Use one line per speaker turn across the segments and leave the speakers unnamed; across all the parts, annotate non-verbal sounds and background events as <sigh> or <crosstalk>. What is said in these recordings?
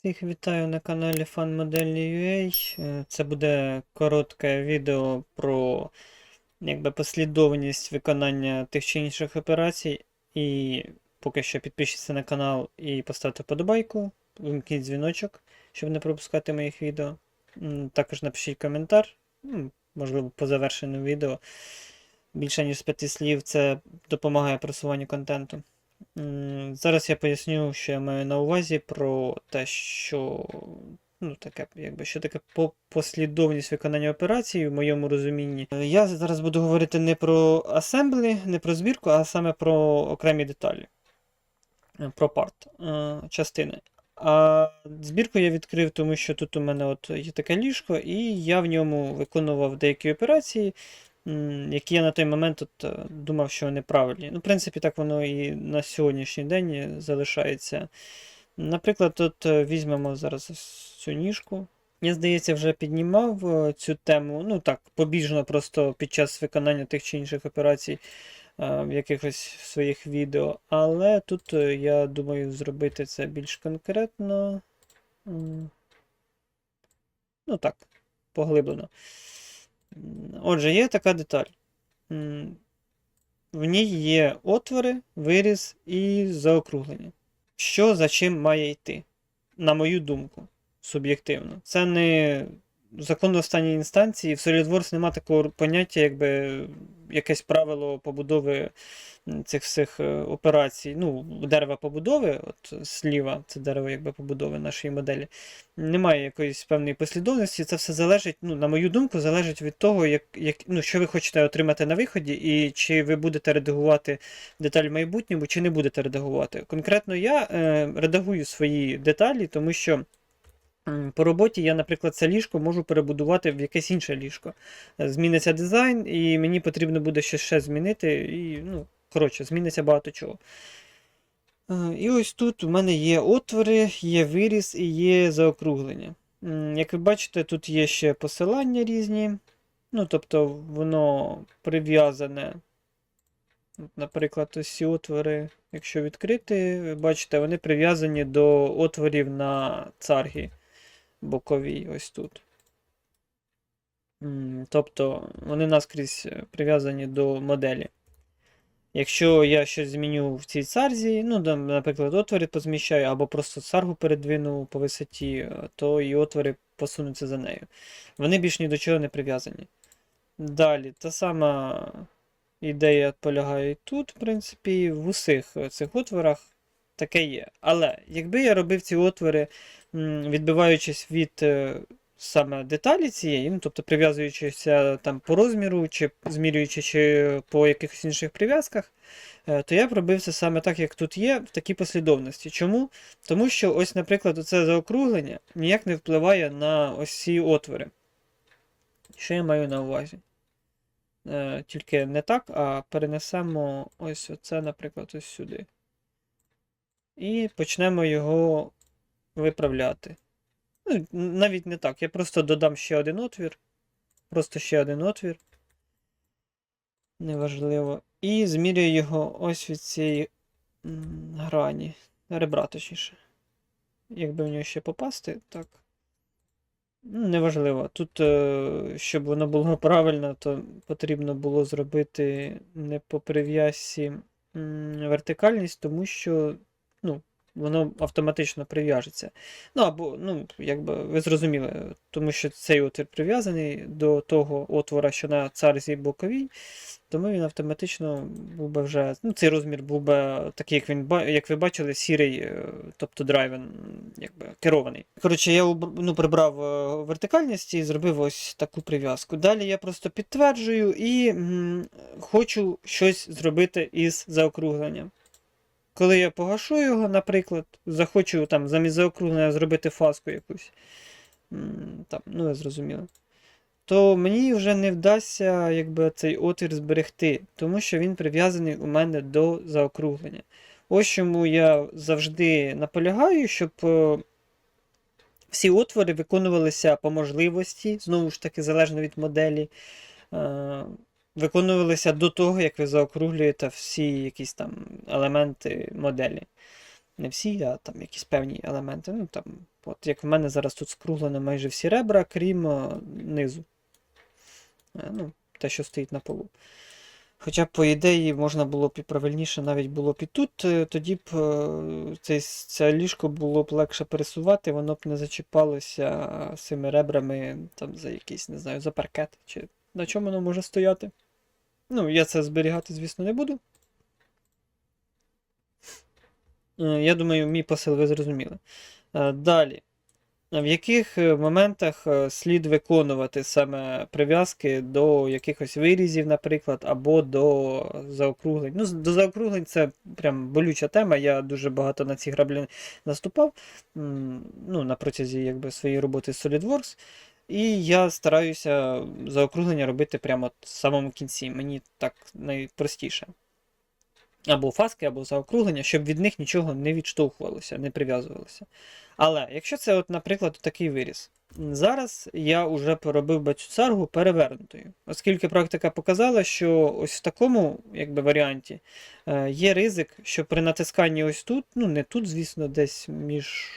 Всіх вітаю на каналі FanModel.ua. Е, Це буде коротке відео про якби, послідовність виконання тих чи інших операцій. І поки що підпишіться на канал і поставте подобайку, вимкніть дзвіночок, щоб не пропускати моїх відео. Також напишіть коментар, можливо, по завершенню відео. Більше ніж з п'яти слів це допомагає просуванню контенту. Зараз я поясню, що я маю на увазі про те, що ну, таке, якби, що таке послідовність виконання операцій в моєму розумінні. Е, Я зараз буду говорити не про асемблі, не про збірку, а саме про окремі деталі, Е, про парт е, частини. А збірку я відкрив, тому що тут у мене от є таке ліжко, і я в ньому виконував деякі операції, які я на той момент от, е, думав, що вони правильні. Ну, в принципі, так воно і на сьогоднішній день залишається. Наприклад, тут е, візьмемо зараз цю ніжку. Я, здається, вже піднімав е, цю тему, ну так, побіжно просто під час виконання тих чи інших операцій в якихось своїх відео. Але тут я думаю зробити це більш конкретно. Ну так, поглиблено. Отже, є така деталь. В ній є отвори, виріз і заокруглення. Що за чим має йти? На мою думку, суб'єктивно. Це не закон останньої інстанції. В SolidWorks немає такого поняття, якби якесь правило побудови цих всіх е, операцій. Ну, дерева побудови, от зліва, це дерево якби побудови нашої моделі. Немає якоїсь певної послідовності. Це все залежить, ну, на мою думку, залежить від того, як, як, ну, що ви хочете отримати на виході, і чи ви будете редагувати деталь в майбутньому, чи не будете редагувати. Конкретно я е, редагую свої деталі, тому що. По роботі я, наприклад, це ліжко можу перебудувати в якесь інше ліжко. Е, Зміниться дизайн, і мені потрібно буде ще, ще змінити. І, ну, коротше, зміниться багато чого. Е, І ось тут у мене є отвори, є виріз і є заокруглення. Як ви бачите, тут є ще посилання різні. Ну, тобто, воно прив'язане. Наприклад, ось ці отвори, якщо відкрити, ви бачите, вони прив'язані до отворів на царгі боковій, ось тут. Тобто вони наскрізь е, прив'язані до моделі. Якщо я щось зміню в цій царзі, ну, наприклад, отвори позміщаю, або просто царгу передвину по висоті, е, то і отвори посунуться за нею. Вони більш ні до чого не прив'язані. Далі, та сама ідея полягає і тут, в принципі, в усіх е, цих отворах таке є. Але якби я робив ці отвори, відбиваючись від е, саме деталі цієї, ну, тобто прив'язуючися там по розміру, чи змірюючи чи по якихось інших прив'язках, е, то я б робив це саме так, як тут є, в такій послідовності. Чому? Тому що, ось, наприклад, оце заокруглення ніяк не впливає на ось ці отвори. Що я маю на увазі? Е, Тільки не так, а перенесемо ось оце, наприклад, ось сюди. І почнемо його виправляти. Ну, навіть не так. Я просто додам ще один отвір. Просто ще один отвір. Неважливо. І змірюю його ось від цієї грані. Ребра, точніше. Якби в нього ще попасти, так. Ну, Неважливо. Тут, е, щоб воно було <laughs> правильно, то потрібно було зробити не по прив'язці вертикальність, тому що ну, воно автоматично прив'яжеться. Ну, або, ну, якби ви зрозуміли, тому що цей отвір прив'язаний до того отвора, що на царзі боковій, тому він автоматично був би вже. Ну, цей розмір був би такий, як він як ви бачили, сірий, е, тобто драйвен, якби керований. Коротше, я ну, прибрав е, вертикальність і зробив ось таку прив'язку. Далі я просто підтверджую і м, хочу щось зробити із заокругленням. Коли я погашу його, наприклад, захочу там замість заокруглення зробити фаску якусь. Там, ну, ви зрозуміли. То мені вже не вдасться якби, цей отвір зберегти, тому що він прив'язаний у мене до заокруглення. Ось чому я завжди наполягаю, щоб е, всі отвори виконувалися по можливості, знову ж таки, залежно від моделі. Виконувалися до того, як ви заокруглюєте всі якісь там елементи моделі. Не всі, а там якісь певні елементи. Ну, там, от як в мене зараз тут скруглено майже всі ребра, крім е, низу. Е, Ну, те, що стоїть на полу. Хоча, по ідеї, можна було б і правильніше навіть було б і тут, е, тоді б е, цей, це ліжко було б легше пересувати, воно б не зачіпалося цими ребрами там, за якийсь, не знаю, за паркет, чи на чому воно може стояти. Ну, я це зберігати, звісно, не буду. Е, Я думаю, мій посил ви зрозуміли. Е, Далі. В яких е, моментах слід виконувати саме прив'язки до якихось вирізів, наприклад, або до заокруглень? Ну, до заокруглень це прям болюча тема. Я дуже багато на ці граблі наступав ну, на протязі якби, своєї роботи з SolidWorks. І я стараюся заокруглення робити прямо в самому кінці. Мені так найпростіше. Або фаски, або заокруглення, щоб від них нічого не відштовхувалося, не прив'язувалося. Але якщо це, от, наприклад, такий виріз, зараз я вже поробив би цю царгу перевернутою, оскільки практика показала, що ось в такому якби, варіанті е, є ризик, що при натисканні ось тут, ну не тут, звісно, десь між.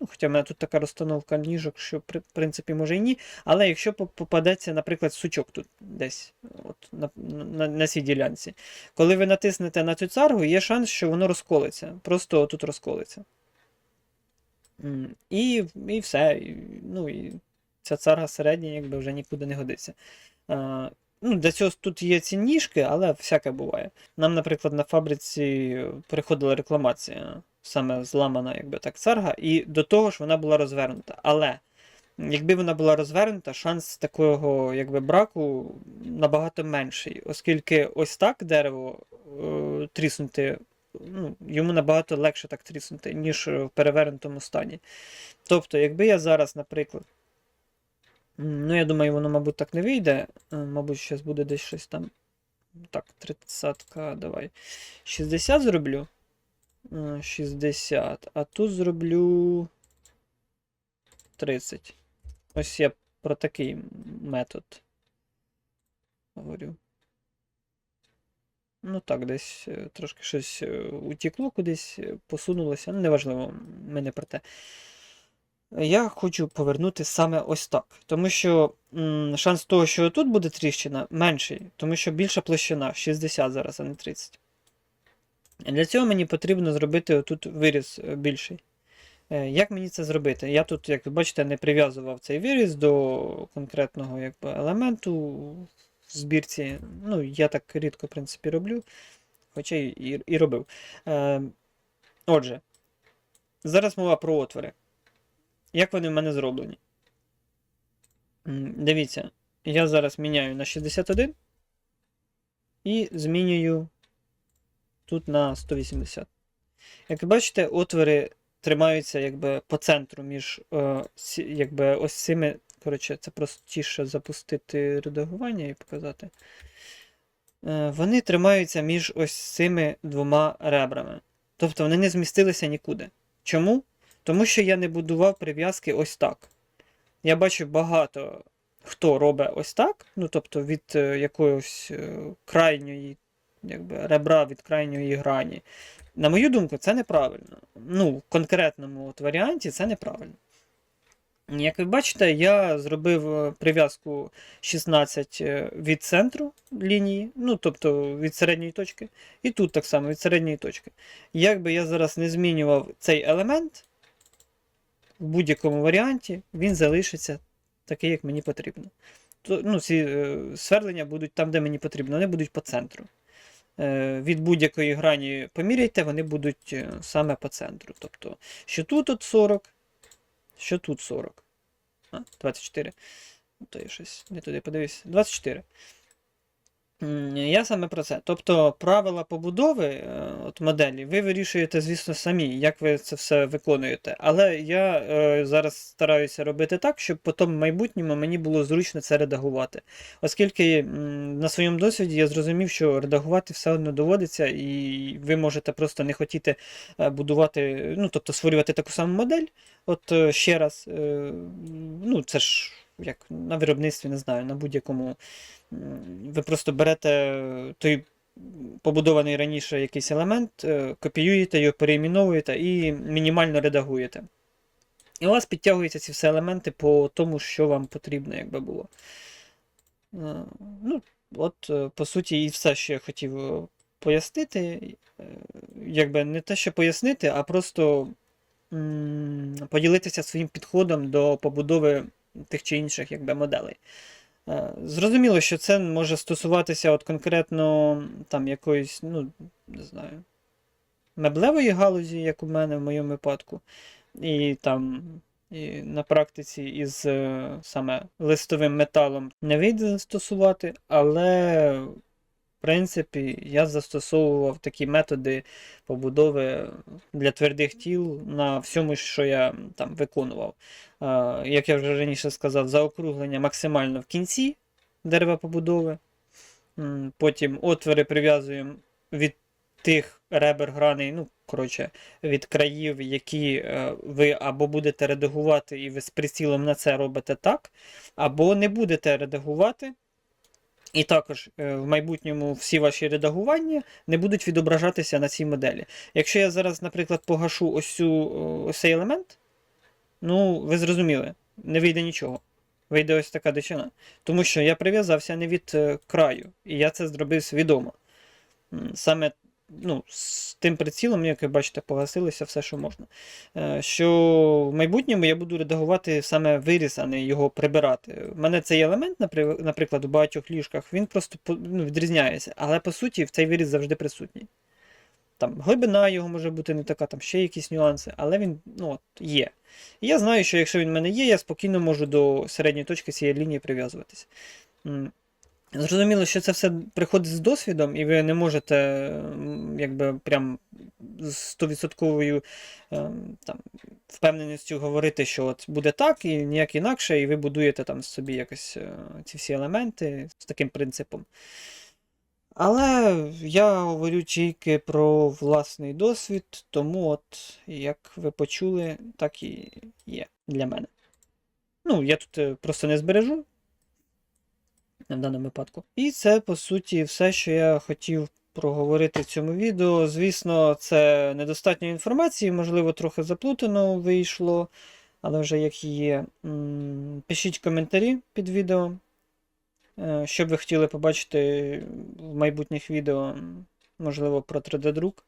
Ну, хоча в мене тут така розстановка ніжок, що в принципі може і ні. Але якщо попадеться, наприклад, сучок тут десь от, на, на, на цій ділянці, коли ви натиснете на цю царгу, є шанс, що воно розколиться. Просто тут розколиться. І, і все. І, ну, і ця царга середня якби вже нікуди не годиться. А, ну, для цього тут є ці ніжки, але всяке буває. Нам, наприклад, на фабриці приходила рекламація, саме зламана, якби так, царга, і до того ж вона була розвернута. Але якби вона була розвернута, шанс такого якби, браку набагато менший, оскільки ось так дерево е, тріснути ну, йому набагато легше так тріснути, ніж в перевернутому стані. Тобто, якби я зараз, наприклад, ну я думаю, воно, мабуть, так не вийде. Е, Мабуть, зараз буде десь щось там. Так, 30-ка, давай. 60 зроблю. Е, 60. А тут зроблю 30. Ось я про такий метод говорю. Ну так, десь е, трошки щось е, утікло кудись, е, посунулося. Ну, неважливо, ми не про те. Я хочу повернути саме ось так. Тому що м, шанс того, що тут буде тріщина, менший, тому що більша площина 60 зараз, а не 30. Для цього мені потрібно зробити отут виріз е, більший. Е, Як мені це зробити? Я тут, як ви бачите, не прив'язував цей виріз до конкретного якби, елементу в збірці. Ну, я так рідко, в принципі, роблю, хоча і, і, і робив. Е, отже, зараз мова про отвори. Як вони в мене зроблені? Дивіться, я зараз міняю на 61 і змінюю тут на 180. Як ви бачите, отвори тримаються якби по центру між е, якби ось цими. Коротше, це простіше запустити редагування і показати. Е, вони тримаються між ось цими двома ребрами. Тобто вони не змістилися нікуди. Чому? Тому що я не будував прив'язки ось так. Я бачу багато хто робить ось так, ну тобто від е, якоїсь е, крайньої якби, ребра від крайньої грані. На мою думку, це неправильно. Ну, в конкретному от варіанті це неправильно. Як ви бачите, я зробив е, прив'язку 16 е, від центру лінії, ну тобто від середньої точки, і тут так само від середньої точки. Як би я зараз не змінював цей елемент, в будь-якому варіанті він залишиться такий, як мені потрібно. То, ну, ці е, свердлення будуть там, де мені потрібно, вони будуть по центру. Е, від будь-якої грані поміряйте, вони будуть е, саме по центру. Тобто, що тут от 40, що тут 40. А, 24. Ну, То я щось не туди подивився. 24. Я саме про це. Тобто правила побудови е, от моделі ви вирішуєте, звісно, самі, як ви це все виконуєте. Але я е, зараз стараюся робити так, щоб потім в майбутньому мені було зручно це редагувати. Оскільки м, на своєму досвіді я зрозумів, що редагувати все одно доводиться, і ви можете просто не хотіти е, будувати, ну тобто створювати таку саму модель. От е, ще раз, е, ну це ж як на виробництві, не знаю, на будь-якому. Ви просто берете той побудований раніше якийсь елемент, е, копіюєте його, переіменовуєте і мінімально редагуєте. І у вас підтягуються ці всі елементи по тому, що вам потрібно, якби було. Е, Ну, от, е, по суті, і все, що я хотів е, пояснити. Е, Якби не те, що пояснити, а просто м, поділитися своїм підходом до побудови тих чи інших якби, моделей. Е, Зрозуміло, що це може стосуватися от конкретно там якоїсь, ну, не знаю, меблевої галузі, як у мене в моєму випадку. І там і на практиці із е, саме листовим металом не вийде застосувати, але в принципі я застосовував такі методи побудови для твердих тіл на всьому, що я там виконував. Як я вже раніше сказав, заокруглення максимально в кінці дерева побудови. Потім отвори прив'язуємо від тих ребер граней, ну, коротше, від країв, які е, ви або будете редагувати, і ви з прицілом на це робите так, або не будете редагувати. І також е, в майбутньому всі ваші редагування не будуть відображатися на цій моделі. Якщо я зараз, наприклад, погашу ось, цю, ось цей елемент, ну, ви зрозуміли, не вийде нічого. Вийде ось така дичина. Тому що я прив'язався не від е, краю, і я це зробив свідомо. Саме ну, з тим прицілом, як ви бачите, погасилося все, що можна. Е, Що в майбутньому я буду редагувати саме виріз, а не його прибирати. У мене цей елемент, наприклад, у багатьох ліжках, він просто ну, відрізняється. Але по суті, цей виріз завжди присутній. Там глибина його може бути не така, там ще якісь нюанси, але він ну, от, є. І я знаю, що якщо він в мене є, я спокійно можу до середньої точки цієї лінії прив'язуватися. Зрозуміло, що це все приходить з досвідом, і ви не можете якби прям з 100% ем, впевненістю говорити, що от буде так і ніяк інакше, і ви будуєте там собі якось е, ці всі елементи з таким принципом. Але я говорю тільки про власний досвід, тому от, як ви почули, так і є для мене. Ну, я тут е, просто не збережу в даному випадку. І це, по суті, все, що я хотів проговорити в цьому відео. Звісно, це недостатньо інформації, можливо, трохи заплутано вийшло, але вже як є. Пишіть коментарі під відео. Е, Що б ви хотіли побачити в майбутніх відео, можливо, про 3D-друк.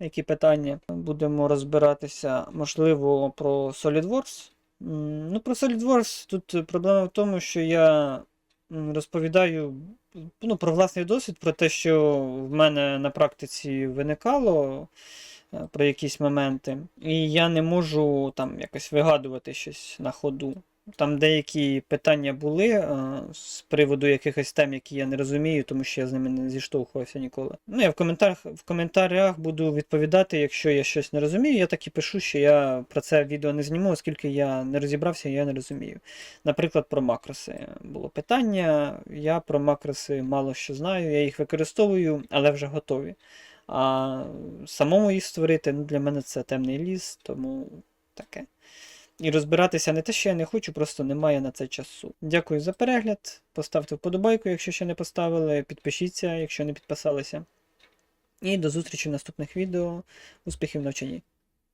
Які питання будемо розбиратися, можливо, про SolidWorks. Ну, про SolidWorks тут проблема в тому, що я розповідаю ну, про власний досвід, про те, що в мене на практиці виникало е, про якісь моменти, і я не можу там якось вигадувати щось на ходу. Там деякі питання були е, з приводу якихось тем, які я не розумію, тому що я з ними не зіштовхувався ніколи. Ну, я в коментарях, в коментарях буду відповідати, якщо я щось не розумію. Я так і пишу, що я про це відео не зніму, оскільки я не розібрався я не розумію. Наприклад, про макроси було питання. Я про макроси мало що знаю, я їх використовую, але вже готові. А самому їх створити, ну, для мене це темний ліс, тому таке. І розбиратися не те, що я не хочу, просто немає на це часу. Дякую за перегляд. Поставте вподобайку, якщо ще не поставили. Підпишіться, якщо не підписалися. І до зустрічі в наступних відео. Успіхів в навчанні!